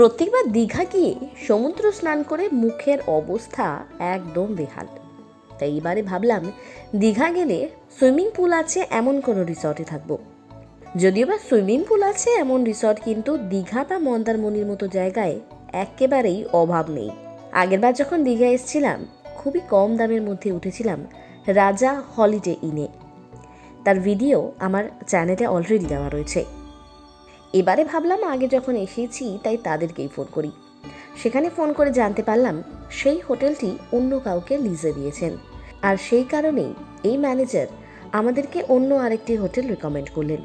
প্রত্যেকবার দীঘা গিয়ে সমুদ্র স্নান করে মুখের অবস্থা একদম বেহাল। তাই এবারে ভাবলাম দীঘা গেলে সুইমিং পুল আছে এমন কোনো রিসর্টে থাকব। যদিও বা সুইমিং পুল আছে এমন রিসর্ট, কিন্তু দীঘা বা মন্দারমণির মতো জায়গায় একেবারেই অভাব নেই। আগেরবার যখন দীঘা এসেছিলাম, খুবই কম দামের মধ্যে উঠেছিলাম রাজা হলিডে ইনে। তার ভিডিও আমার চ্যানেলে অলরেডি দেওয়া রয়েছে। এবারে ভাবলাম আগে যখন এসেছি তাই তাদেরকেই ফোন করি। সেখানে ফোন করে জানতে পারলাম সেই হোটেলটি অন্য কাউকে লিজে দিয়েছেন। আর সেই কারণেই এই ম্যানেজার আমাদেরকে অন্য আরেকটি হোটেল রেকমেন্ড করলেন।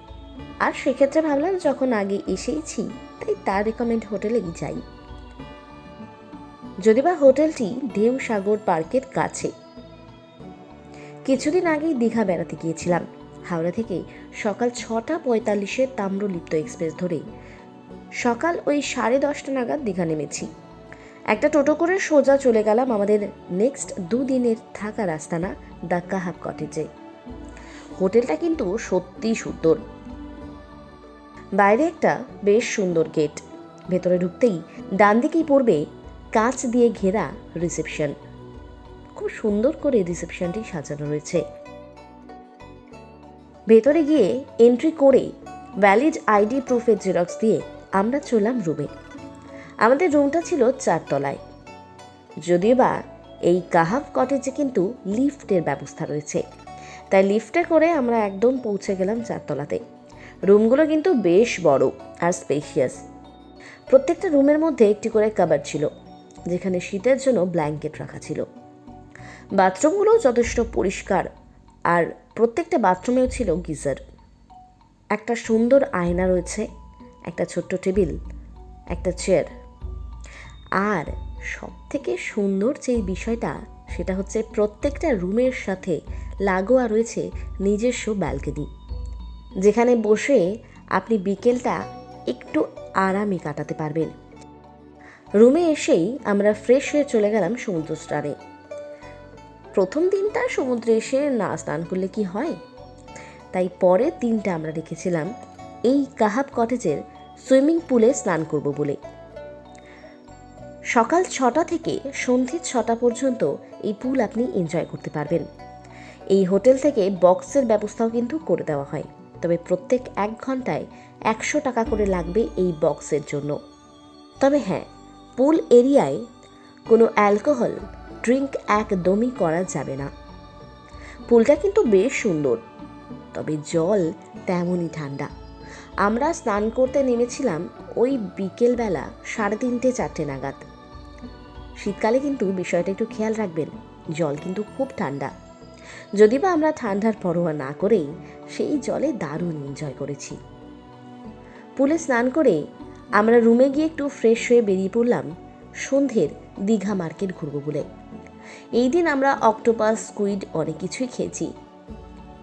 আর সেক্ষেত্রে ভাবলাম যখন আগে এসেইছি তাই তার রেকমেন্ড হোটেলেই যাই। যদি বা হোটেলটি ঢেউ সাগর পার্কের কাছে। কিছুদিন আগেই দীঘা বেড়াতে গিয়েছিলাম। হাওড়া থেকে সকাল ছটা পঁয়তাল্লিশে তাম্রলিপ্ত এক্সপ্রেস ধরে সকাল ওই সাড়ে দশটা নাগাদ দীঘা নেমেছি। একটা টোটো করে সোজা চলে গেলাম আমাদের নেক্সট দুদিনের থাকা রাস্তানা দ্য কাহাব কটেজে হোটেলটা কিন্তু সত্যিই সুন্দর। বাইরে একটা বেশ সুন্দর গেট ভেতরে ঢুকতেই ডান দিকেই পড়বে কাঁচ দিয়ে ঘেরা রিসেপশন খুব সুন্দর করে রিসেপশনটি সাজানো রয়েছে। ভেতরে গিয়ে এন্ট্রি করে ভ্যালিড আইডি প্রুফের জেরক্স দিয়ে আমরা চললাম রুমে আমাদের রুমটা ছিল চারতলায়। যদিও বা এই কাহাব কটেজে কিন্তু লিফটের ব্যবস্থা রয়েছে। তাই লিফটে করে আমরা একদম পৌঁছে গেলাম চারতলাতে। রুমগুলো কিন্তু বেশ বড় আর স্পেশিয়াস প্রত্যেকটা রুমের মধ্যে একটি করে কাবার ছিল, যেখানে শীতের জন্য ব্ল্যাঙ্কেট রাখা ছিল। বাথরুমগুলো যথেষ্ট পরিষ্কার আর প্রত্যেকটা বাথরুমেও ছিল গিজার। একটা সুন্দর আয়না রয়েছে, একটা ছোট্ট টেবিল, একটা চেয়ার। আর সব থেকে সুন্দর যেই বিষয়টা, সেটা হচ্ছে প্রত্যেকটা রুমের সাথে লাগোয়া রয়েছে নিজস্ব ব্যালকনি, যেখানে বসে আপনি বিকেলটা একটু আরামে কাটাতে পারবেন। রুমে এসেই আমরা ফ্রেশ হয়ে চলে গেলাম সমুদ্র স্নানে। প্রথম দিনটা সমুদ্রে এসে না স্নান করলে কি হয়? তাই পরের দিনটা আমরা রেখেছিলাম এই কাহাব কটেজের সুইমিং পুলে স্নান করব বলে। সকাল ছটা থেকে সন্ধে ছটা পর্যন্ত এই পুল আপনি এনজয় করতে পারবেন। এই হোটেল থেকে বক্সের ব্যবস্থাও কিন্তু করে দেওয়া হয়। তবে প্রত্যেক এক ঘন্টায় একশো টাকা করে লাগবে এই বক্সের জন্য। তবে হ্যাঁ পুল এরিয়ায় কোনো অ্যালকোহল ড্রিঙ্ক একদমই করা যাবে না। পুলটা কিন্তু বেশ সুন্দর, তবে জল তেমনই ঠান্ডা। আমরা স্নান করতে নেমেছিলাম ওই বিকেলবেলা সাড়ে তিনটে চারটে নাগাদ। শীতকালে কিন্তু বিষয়টা একটু খেয়াল রাখবেন, জল কিন্তু খুব ঠান্ডা। যদি বা আমরা ঠান্ডার পরোয়া না করেই সেই জলে দারুণ এনজয় করেছি। পুলে স্নান করে আমরা রুমে গিয়ে একটু ফ্রেশ হয়ে বেরিয়ে পড়লাম সন্ধ্যের দীঘা মার্কেট ঘুরবো বলে। এই দিন আমরা অক্টোপাস, স্কুইড অনেক কিছুই খেয়েছি।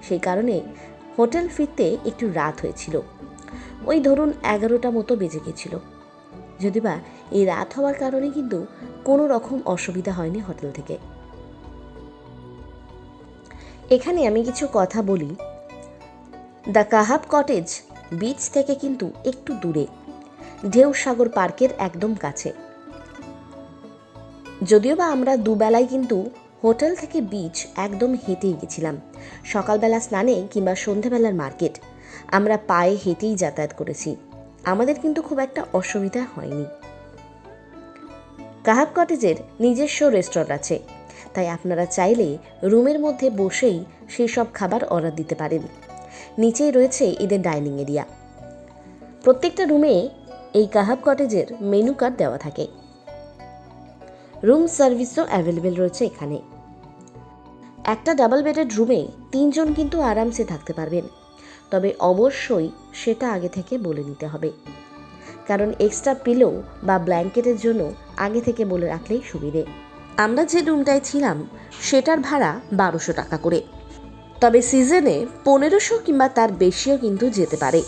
সেই কারণে হোটেল ফিরতে একটু রাত হয়েছিল। ওই ধরুন এগারোটা মতো বেজে গেছিল। যদি বা এই রাত হওয়ার কারণে কিন্তু কোনো রকম অসুবিধা হয়নি হোটেল থেকে। এখানে আমি কিছু কথা বলি। দ্য কাহাব কটেজ, বিচ থেকে কিন্তু একটু দূরে। ঢেউ সাগর পার্কের একদম কাছে। যদিও বা আমরা দুবেলায় কিন্তু হোটেল থেকে বিচ একদম হেঁটেই গেছিলাম। সকালবেলা স্নানে কিংবা সন্ধেবেলার মার্কেট। আমরা পায়ে হেঁটেই যাতায়াত করেছি। আমাদের কিন্তু খুব একটা অসুবিধা হয়নি। কাহাব কটেজের নিজস্ব রেস্টুরেন্ট আছে। তাই আপনারা চাইলে রুমের মধ্যে বসেই সেই সব খাবার অর্ডার দিতে পারেন। নিচেই রয়েছে এদের ডাইনিং এরিয়া প্রত্যেকটা রুমে এই কাহাব কটেজের মেনু কার্ড দেওয়া থাকে। রুম সার্ভিসও অ্যাভেলেবেল রয়েছে এখানে। একটা ডাবল বেডেড রুমে তিনজন কিন্তু আরামসে থাকতে পারবেন। তবে অবশ্যই সেটা আগে থেকে বলে নিতে হবে। কারণ এক্সট্রা পিলো বা ব্ল্যাঙ্কেটের জন্য আগে থেকে বলে রাখলেই সুবিধে। আমরা যে রুমটায় ছিলাম, সেটার ভাড়া বারোশো টাকা করে। তবে সিজনে পনেরোশো কিংবা তার বেশিও কিন্তু যেতে পারে।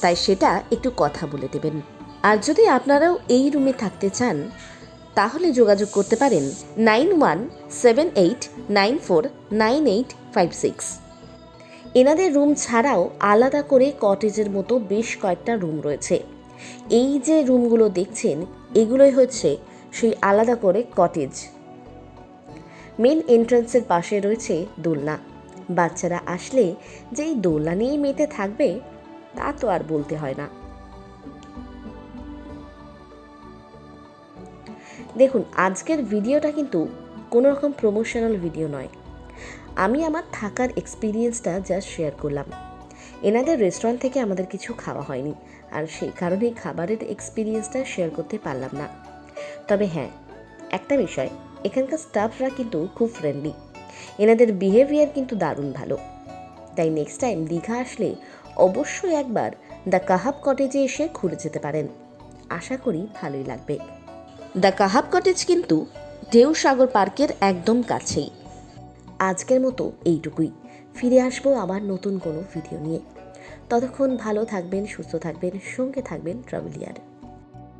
তাই সেটা একটু কথা বলে দেবেন। আর যদি আপনারাও এই রুমে থাকতে চান তাহলে যোগাযোগ করতে পারেন nine one seven eight nine four nine eight five six. এনাদের রুম ছাড়াও আলাদা করে কটেজের মতো বেশ কয়েকটা রুম রয়েছে। এই যে রুমগুলো দেখছেন, এগুলোই হচ্ছে সেই আলাদা করে কটেজ। মেন এন্ট্রান্সের পাশে রয়েছে দোলনা। বাচ্চারা আসলে যে এই দোলনা নিয়েই মেতে থাকবে, তা তো আর বলতে হয় না। দেখুন, আজকের ভিডিওটা কিন্তু কোনো রকম প্রমোশনাল ভিডিও নয়। আমি আমার থাকার এক্সপিরিয়েন্সটা জাস্ট শেয়ার করলাম। এনাদের রেস্টুরেন্ট থেকে আমাদের কিছু খাওয়া হয়নি, আর সেই কারণেই খাবারের এক্সপিরিয়েন্সটা শেয়ার করতে পারলাম না। তবে হ্যাঁ একটা বিষয়, এখানকার স্টাফরা কিন্তু খুব ফ্রেন্ডলি এনাদের বিহেভিয়ার কিন্তু দারুণ ভালো। তাই নেক্সট টাইম দীঘা আসলে অবশ্যই একবার দ্য কাহাব কটেজে এসে ঘুরে যেতে পারেন। আশা করি ভালোই লাগবে। দ্য কাহাব কটেজ কিন্তু ঢেউ সাগর পার্কের একদম কাছেই। আজকের মতো এইটুকুই। ফিরে আসব আবার নতুন কোনো ভিডিও নিয়ে। ততক্ষণ ভালো থাকবেন, সুস্থ থাকবেন, সঙ্গে থাকবেন ট্রাভেলিয়ার